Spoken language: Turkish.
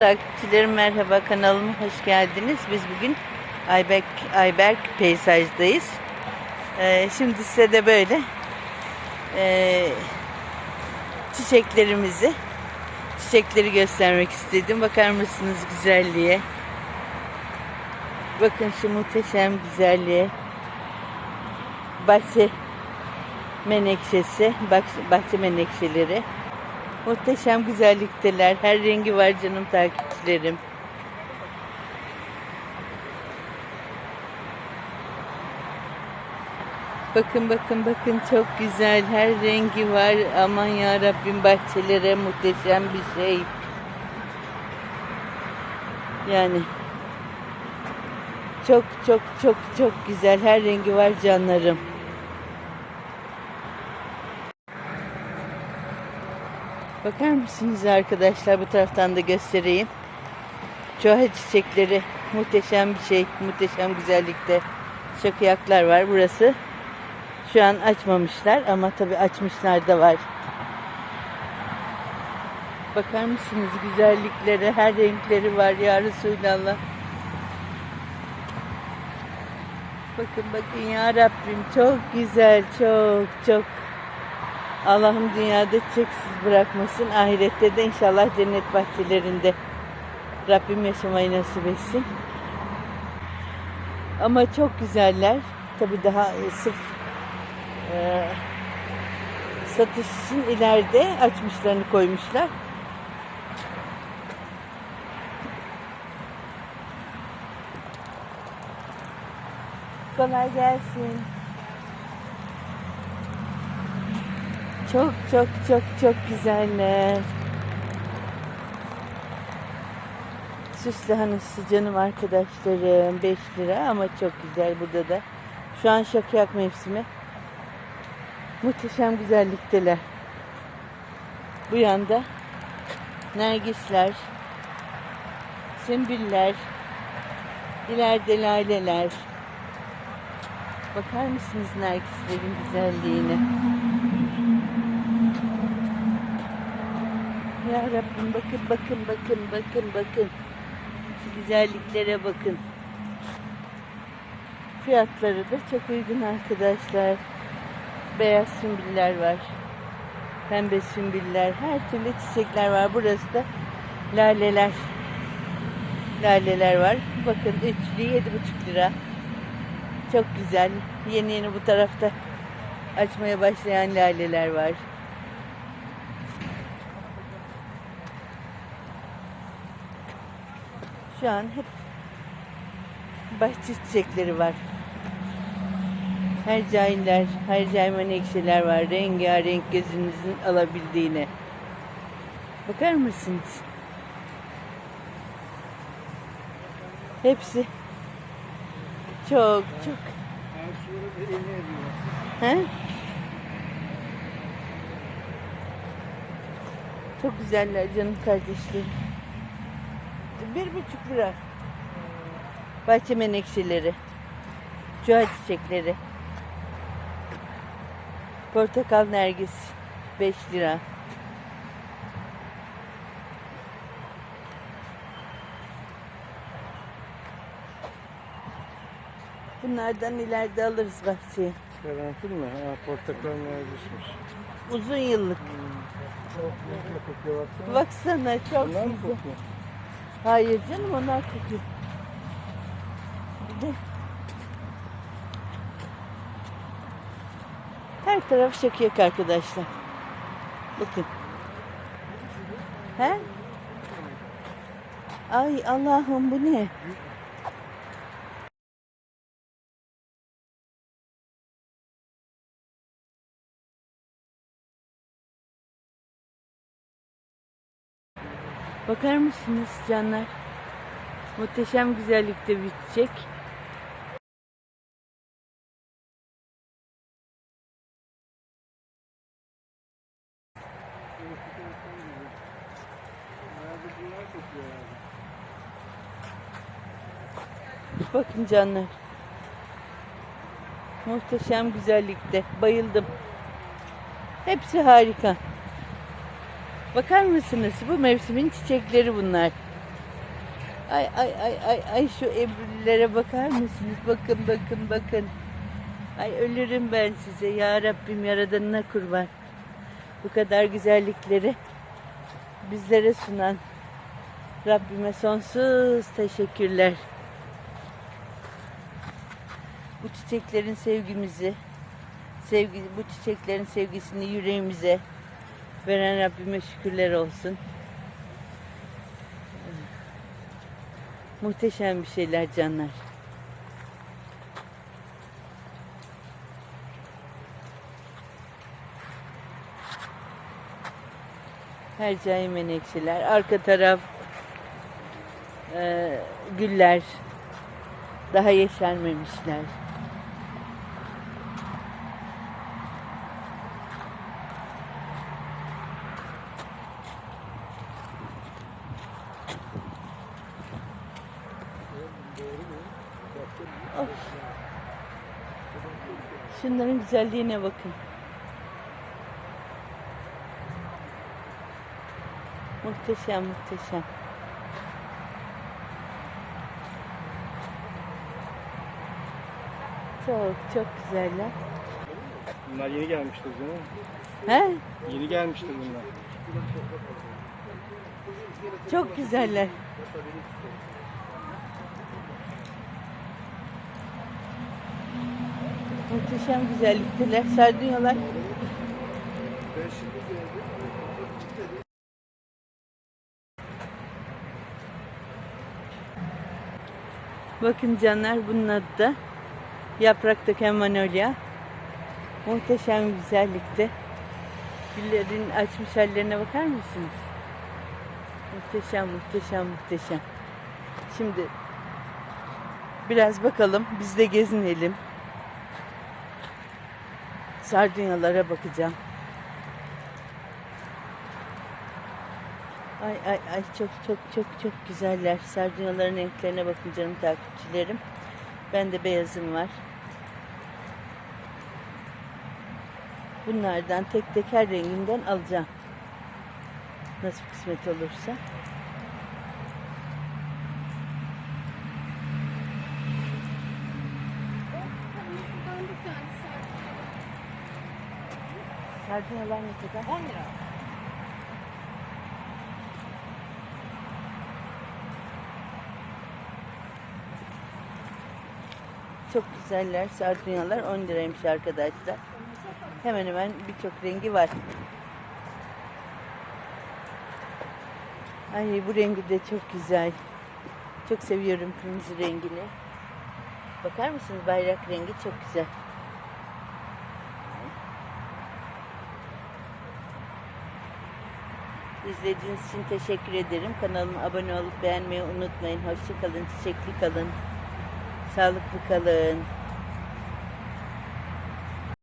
Takipçilerim merhaba kanalıma hoş geldiniz. Biz bugün Ayberk, Ayberk peysajdayız. Ee, şimdi size de böyle ee, çiçeklerimizi çiçekleri göstermek istedim. Bakar mısınız güzelliğe? Bakın şu muhteşem güzelliğe. Bahçe menekşesi, bahçe, bahçe menekşeleri. Muhteşem güzellikteler. Her rengi var canım takipçilerim. Bakın bakın bakın çok güzel. Her rengi var. Aman ya Rabbim bahçelere muhteşem bir şey. Yani çok çok çok çok güzel. Her rengi var canlarım. Bakar mısınız arkadaşlar bu taraftan da göstereyim. Çoğa çiçekleri muhteşem bir şey, muhteşem güzellikte. Şakıyaklar var burası. Şu an açmamışlar ama tabii açmışlar da var. Bakar mısınız güzelliklere, her renkleri var ya Resulallah. Bakın bakın ya Rabbim çok güzel, çok çok. Allah'ım dünyada çeksiz bırakmasın. Ahirette de inşallah cennet bahçelerinde Rabbim yaşamayı nasip etsin. Ama çok güzeller. Tabii daha e, sırf e, satış için ileride açmışlarını koymuşlar. Kolay gelsin. Çok çok çok çok güzeller. Süs lahanası canım arkadaşlarım 5 lira ama çok güzel burada da. Şu an şakyak mevsimi. Muhteşem güzellikteler. Bu yanda nergisler, sümbüller, ileride laleler. Bakar mısınız nergislerin güzelliğine? Ya Rabbim bakın bakın bakın bakın bakın. Şu güzelliklere bakın. Fiyatları da çok uygun arkadaşlar. Beyaz sümbüller var. Pembe sümbüller. Her türlü çiçekler var. Burası da laleler. Laleler var. Bakın üçlü yedi buçuk lira. Çok güzel. Yeni yeni bu tarafta açmaya başlayan laleler var. Şu an hep bahçe çiçekleri var. Her cahiller, her cahil menekşeler var. Rengarenk gözünüzün alabildiğine. Bakar mısınız? Hepsi çok çok. He? Çok güzeller canım kardeşlerim. Bir buçuk lira. Bahçe menekşeleri. Çuha çiçekleri. Portakal nergis. 5 lira. Bunlardan ileride alırız bahçeye. Karanfil mi? Ha, portakallar düşmüş. Uzun yıllık. Kokuyor baksana. Çok Bunlar güzel. Hayır canım onlar de her taraf şakıyak arkadaşlar. Bakın. He? Ay Allah'ım bu ne? Bakar mısınız canlar? Muhteşem güzellikte bir çiçek. Bakın canlar. Muhteşem güzellikte. Bayıldım. Hepsi harika. Bakar mısınız? Bu mevsimin çiçekleri bunlar. Ay ay ay ay ay şu ebrülere bakar mısınız? Bakın bakın bakın. Ay ölürüm ben size ya Rabbim yaradanına kurban. Bu kadar güzellikleri bizlere sunan Rabbime sonsuz teşekkürler. Bu çiçeklerin sevgimizi, sevgi, bu çiçeklerin sevgisini yüreğimize veren Rabbime şükürler olsun. Muhteşem bir şeyler canlar. Hercai menekşeler. Arka taraf e, güller. Daha yeşermemişler. Of. Şunların güzelliğine bakın. Muhteşem muhteşem. Çok çok güzeller. Bunlar yeni gelmiştir değil mi? He? Yeni gelmiştir bunlar. Çok güzeller. Muhteşem güzellikteler. Sardunyalar. Bakın canlar bunun adı da yaprak döken manolya. Muhteşem güzellikte. Güllerin açmış hallerine bakar mısınız? Muhteşem, muhteşem, muhteşem. Şimdi biraz bakalım, biz de gezinelim. Sardunyalara bakacağım. Ay ay ay çok çok çok çok güzeller. Sardunyaların renklerine bakın canım takipçilerim. Ben de beyazım var. Bunlardan tek tek her renginden alacağım. Nasıl kısmet olursa. Sardunyalar ne kadar? 10 lira. Çok güzeller sardunyalar 10 liraymış arkadaşlar. Hemen hemen birçok rengi var. Ay bu rengi de çok güzel. Çok seviyorum kırmızı rengini. Bakar mısınız bayrak rengi çok güzel. İzlediğiniz için teşekkür ederim. Kanalıma abone olup beğenmeyi unutmayın. Hoşçakalın, çiçekli kalın, sağlıklı kalın.